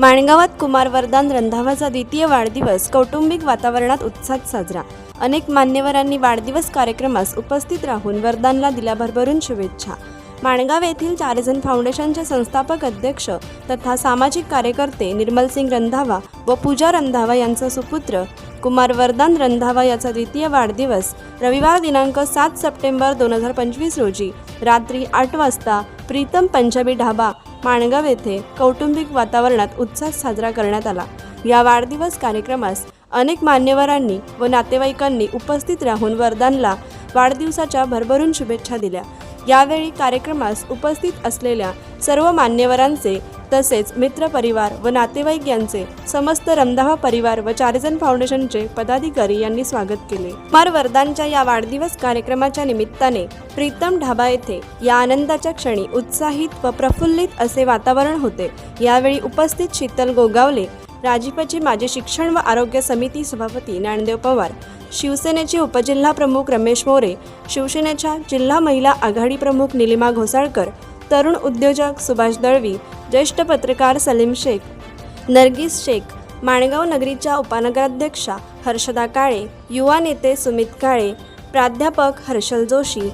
माणगावात कुमार वरदान रंधावाचा द्वितीय वाढदिवस कौटुंबिक वातावरणात उत्साहात साजरा. अनेक मान्यवरांनी वाढदिवस कार्यक्रमास उपस्थित राहून वरदानला दिल्या भरभरून शुभेच्छा. माणगाव येथील चारजण फाउंडेशनचे संस्थापक अध्यक्ष तथा सामाजिक कार्यकर्ते निर्मलसिंग रंधावा व पूजा रंधावा यांचा सुपुत्र कुमार वरदान रंधावा याचा द्वितीय वाढदिवस रविवार दिनांक सात सप्टेंबर दोन हजार पंचवीस रोजी रात्री आठ वाजता प्रीतम पंजाबी ढाबा माणगाव येथे कौटुंबिक वातावरणात उत्साह साजरा करण्यात आला. या वाढदिवस कार्यक्रमास अनेक मान्यवरांनी व नातेवाईकांनी उपस्थित राहून वरदानला वाढदिवसाच्या भरभरून शुभेच्छा दिल्या. यावेळी कार्यक्रमास उपस्थित असलेल्या सर्व मान्यवरांचे तसेच मित्रपरिवार व नातेवाईक यांचे समस्त रमदावा परिवार व चारजण फाउंडेशनचे पदाधिकारी यांनी स्वागत केले. मार वरदानच्या या वाढदिवस कार्यक्रमाच्या निमित्ताने प्रीतम ढाबा येथे या आनंदाच्या क्षणी उत्साहित व प्रफुल्लित असे वातावरण होते. यावेळी उपस्थित शीतल गोगावले राजीपचे माजी शिक्षण व आरोग्य समिती सभापती ज्ञानदेव पवार शिवसेनेचे उपजिल्हा प्रमुख रमेश मोरे शिवसेनेच्या जिल्हा महिला आघाडी प्रमुख निलिमा घोसाळकर तरुण उद्योजक सुभाष दळवी ज्येष्ठ पत्रकार सलीम शेख नरगिस शेख माणगाव नगरीच्या उपनगराध्यक्षा हर्षदा काळे युवा नेते सुमित काळे प्राध्यापक हर्षल जोशी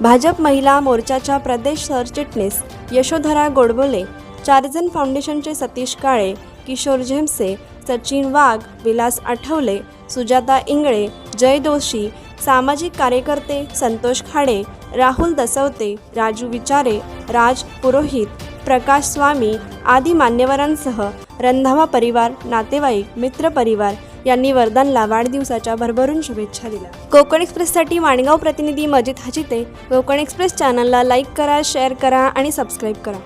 भाजप महिला मोर्चाच्या प्रदेश सरचिटणीस यशोधरा गोडबोले चारजण फाउंडेशनचे सतीश काळे किशोर झेमसे सचिन वाघ विलास आठवले सुजाता इंगळे जय दोशी सामाजिक कार्यकर्ते संतोष खाडे राहुल दसवते राजू विचारे राज पुरोहित प्रकाश स्वामी आदी मान्यवरांसह रंधावा परिवार नातेवाईक मित्रपरिवार यांनी वरदानला वाढदिवसाच्या भरभरून शुभेच्छा दिल्या. कोकण एक्सप्रेससाठी माणगाव प्रतिनिधी मजिद हजिते कोकण एक्सप्रेस चॅनलला लाईक करा शेअर करा आणि सबस्क्राईब करा.